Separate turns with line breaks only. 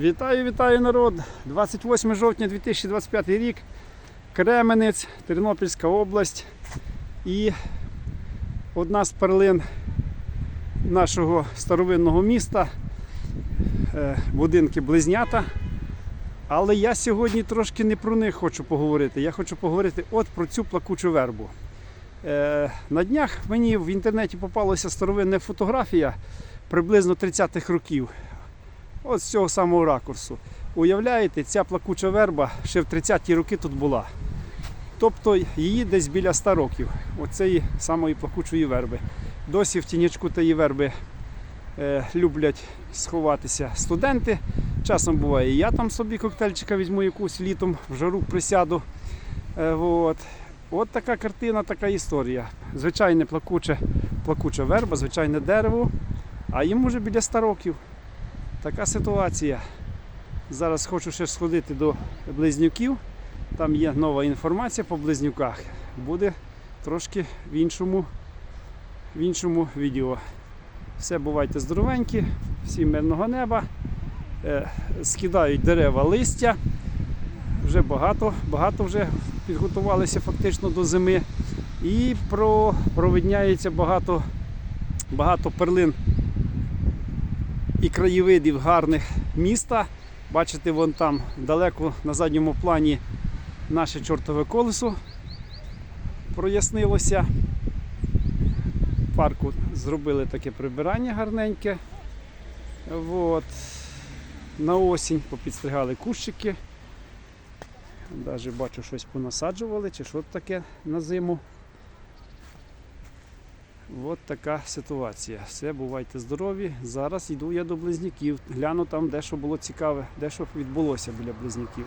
Вітаю, вітаю народ! 28 жовтня 2025 рік. Кременець, Тернопільська область. І одна з перлин нашого старовинного міста. е, Будинки близнята. Але я сьогодні трошки не про них хочу поговорити. Я хочу поговорити от про цю плакучу вербу. Е, На днях мені в інтернеті попалася старовинна фотографія приблизно 30-х років. От з цього самого ракурсу. Уявляєте, ця плакуча верба ще в 30-ті роки тут була. Тобто її десь біля 100 років, оцеї самої плакучої верби. Досі в тінячку тієї верби е, люблять сховатися студенти. Часом буває, і я там собі коктейльчика візьму якусь літом в жару присяду. Е, от. от така картина, така історія. Звичайне плакуче, плакуча верба, звичайне дерево, а їм вже біля 100 років. Така ситуація. Зараз хочу ще сходити до близнюків. Там є нова інформація по близнюках. Буде трошки в іншому, в іншому відео. Все бувайте здоровенькі, всім мирного неба. Е, скидають дерева листя. Вже багато, багато вже підготувалися фактично до зими. І про, провидняється багато, багато перлин і краєвидів гарних міста. Бачите, вон там далеко на задньому плані наше чортове колесо прояснилося. В парку зробили таке прибирання гарненьке. От. На осінь попідстригали кущики. Навіть бачу, щось понасаджували чи що таке на зиму. От така ситуація. Все, бувайте здорові. Зараз йду я до близнюків. Гляну там, де що було цікаве, де що відбулося біля близнюків.